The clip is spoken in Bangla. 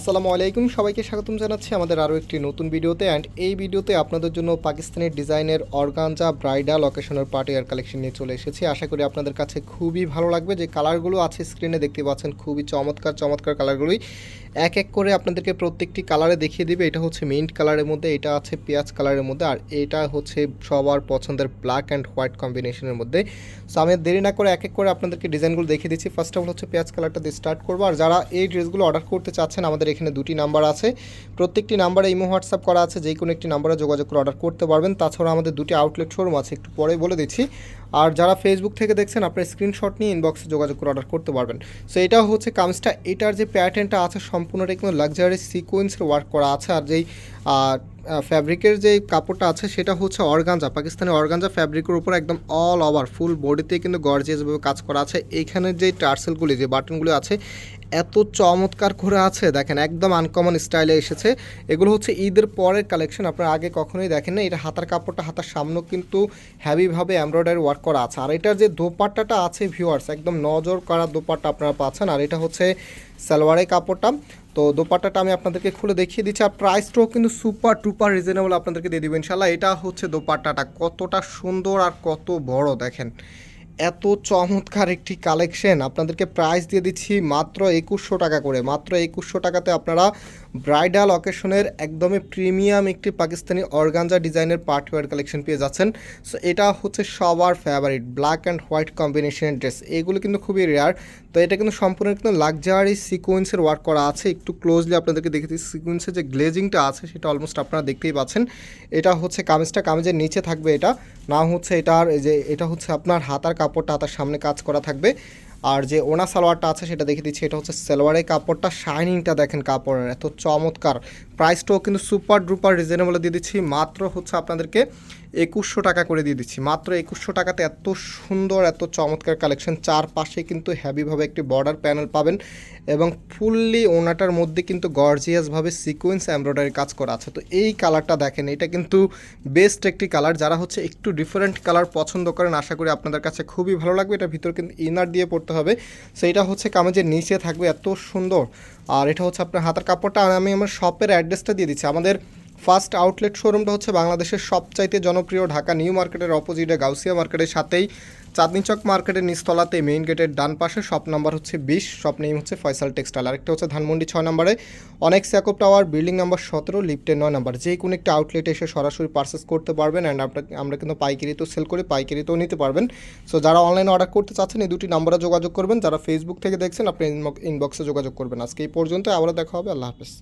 আসসালামু আলাইকুম। সবাইকে স্বাগতম জানাচ্ছি আমাদের আরও একটি নতুন ভিডিওতে। অ্যান্ড এই ভিডিওতে আপনাদের জন্য পাকিস্তানের ডিজাইনের অর্গানজা ব্রাইডাল অকেশনের পার্টি আর কালেকশন নিয়ে চলে এসেছি। আশা করি আপনাদের কাছে খুবই ভালো লাগবে। যে কালারগুলো আছে স্ক্রিনে দেখতে পাচ্ছেন, খুবই চমৎকার চমৎকার কালারগুলোই। এক এক করে আপনাদেরকে প্রত্যেকটি কালারে দেখিয়ে দিবে। এটা হচ্ছে মিন্ট কালারের মধ্যে, এটা আছে পেঁয়াজ কালারের মধ্যে, আর এটা হচ্ছে সবার পছন্দের ব্ল্যাক অ্যান্ড হোয়াইট কম্বিনেশনের মধ্যে। সো আমি দেরি না করে এক এক করে আপনাদেরকে ডিজাইনগুলো দেখিয়ে দিচ্ছি। ফার্স্ট অফ অল হচ্ছে পেঁয়াজ কালারটা দিয়ে স্টার্ট করব। আর যারা এই ড্রেসগুলো অর্ডার করতে চাচ্ছেন আমাদের এখানে দুটি নাম্বার আছে। প্রত্যেকটি নাম্বারে ইমো, হোয়াটসঅ্যাপ করা আছে, যে কোনো একটি নাম্বারে যোগাযোগ করে অর্ডার করতে পারবেন। তাছাড়া আমাদের দুটি আউটলেট শোরুম আছে, একটু পরে বলে দিচ্ছি। আর যারা ফেসবুক থেকে দেখছেন, আপনার স্ক্রিনশট নিয়ে ইনবক্সে যোগাযোগ করে অর্ডার করতে পারবেন। সো এটাও হচ্ছে কামিজটা। এটার যে প্যাটার্নটা আছে সম্পূর্ণটা কিন্তু লাক্সারি সিকোয়েন্সের ওয়ার্ক করা আছে। আর যেই ফ্যাব্রিকের যে কাপড়টা আছে, সেটা হচ্ছে অর্গানজা পাকিস্তানি অর্গানজা ফ্যাব্রিকের উপর একদম অল ওভার ফুল বডিতে কিন্তু গর্জিয়াসভাবে কাজ করা আছে। এইখানে যে টার্সেলগুলি, যে বাটনগুলি আছে, এত চমৎকার করে আছে। দেখেন, একদম আনকমন স্টাইলে এসেছে। এগুলো হচ্ছে ঈদের পরের কালেকশন আপনারা আগে কখনোই দেখেন না এটা হাতার কাপড়টা হাতার সামনেও কিন্তু হ্যাভিভাবে এমব্রয়ডারি ওয়ার্ক করা আছে। আর এটার যে দোপাট্টাটা আছে ভিউয়ার্স একদম নজর করা দোপাট্টা আপনারা পাচ্ছেন। আর এটা হচ্ছে সালোয়ারের কাপড়টা। তো দোপাট্টাটা আমি আপনাদেরকে খুলে দেখিয়ে দিচ্ছি। আর প্রাইসটাও কিন্তু সুপার টুপার রিজনেবল আপনাদেরকে দিয়ে দেবো। ইনশাল্লাহ এটা হচ্ছে দোপাট্টাটা। কতটা সুন্দর আর কত বড় দেখেন। এত চমৎকার একটি কালেকশন আপনাদেরকে প্রাইস দিয়ে দিচ্ছি মাত্র একুশশো টাকা করে। মাত্র একুশশো টাকাতে আপনারা ব্রাইডাল অকেশনের একদমই প্রিমিয়াম একটি পাকিস্তানি অর্গানজা ডিজাইনের পার্টিওয়ার কালেকশন পেয়ে যাচ্ছেন। সো এটা হচ্ছে সবার ফেভারিট ব্ল্যাক অ্যান্ড হোয়াইট কম্বিনেশনের ড্রেস এগুলো কিন্তু খুবই রেয়ার তো এটা কিন্তু সম্পূর্ণ কিন্তু লাক্সারি সিকোয়েন্সের ওয়ার্ক করা আছে। একটু ক্লোজলি আপনাদেরকে দেখে দিচ্ছি। সিকোয়েন্সের যে গ্লেজিংটা আছে, সেটা অলমোস্ট আপনারা দেখতেই পাচ্ছেন। এটা হচ্ছে কামিজটা, কামিজের নিচে থাকবে এটা। না হচ্ছে এটার যে এটা হচ্ছে আপনার হাতার কাপড়টা হাতার সামনে কাজ করা থাকবে। আর যে ওনা সালোয়ারটা আছে সেটা দেখে দিচ্ছি, এটা হচ্ছে সালোয়ারের কাপড়টা শাইনিংটা দেখেন কাপড়ের, এত চমৎকার। প্রাইসটাও কিন্তু সুপার ড্রুপার রিজনেবল দিয়ে দিচ্ছি। মাত্র হচ্ছে আপনাদেরকে একুশশো টাকা করে দিয়ে দিচ্ছি। মাত্র একুশশো টাকাতে এত সুন্দর, এত চমৎকার কালেকশন। চারপাশে কিন্তু হ্যাভিভাবে একটি বর্ডার প্যানেল পাবেন এবং ফুললি ওনাটার মধ্যে কিন্তু গর্জিয়াসভাবে সিকোয়েন্স এমব্রয়ডারি কাজ করা আছে। তো এই কালারটা দেখেন, এটা কিন্তু বেস্ট একটি কালার যারা হচ্ছে একটু ডিফারেন্ট কালার পছন্দ করেন, আশা করি আপনাদের কাছে খুবই ভালো লাগবে। এটা ভিতর কিন্তু ইনার দিয়ে পড়তে হবে। সো এটা হচ্ছে কামেজের নিচে থাকবে এত সুন্দর। আর এটা হচ্ছে আপনার হাতের কাপড়টা আর আমি আমার শপের অ্যাড্রেসটা দিয়ে দিচ্ছি। আমাদের ফার্স্ট আউটলেট শোরুমটা হচ্ছে বাংলাদেশের সবচাইতে জনপ্রিয় ঢাকা নিউ মার্কেটের অপোজিটে গাউসিয়া মার্কেটের সাথেই। চাঁদনি চক মার্কেটের নিচতলাতে মেইন গেটের ডান পাশে, শপ নাম্বার হচ্ছে বিশ, শপ নেম হচ্ছে ফয়সাল টেক্সটাইল। আরেকটা হচ্ছে ধানমন্ডি ছয় নম্বরে। অনেক স্যাকপ টাওয়ার, বিল্ডিং নাম্বার সতেরো, লিফটের নয় নাম্বার। যে কোনো একটা আউটলেটে এসে সরাসরি পারচেস করতে পারবেন অ্যান্ড আপনাকে, আমরা কিন্তু পাইকারিতেও সেল করি পাইকারিতেও নিতে পারবেন। সো যারা অনলাইনে অর্ডার করতে চাচ্ছেন, এই দুটি নাম্বারে যোগাযোগ করবেন। যারা ফেসবুক থেকে দেখছেন, আপনি ইনবক্সে যোগাযোগ করবেন। আজকে এই পর্যন্ত আবার দেখা হবে। আল্লাহ হাফেজ।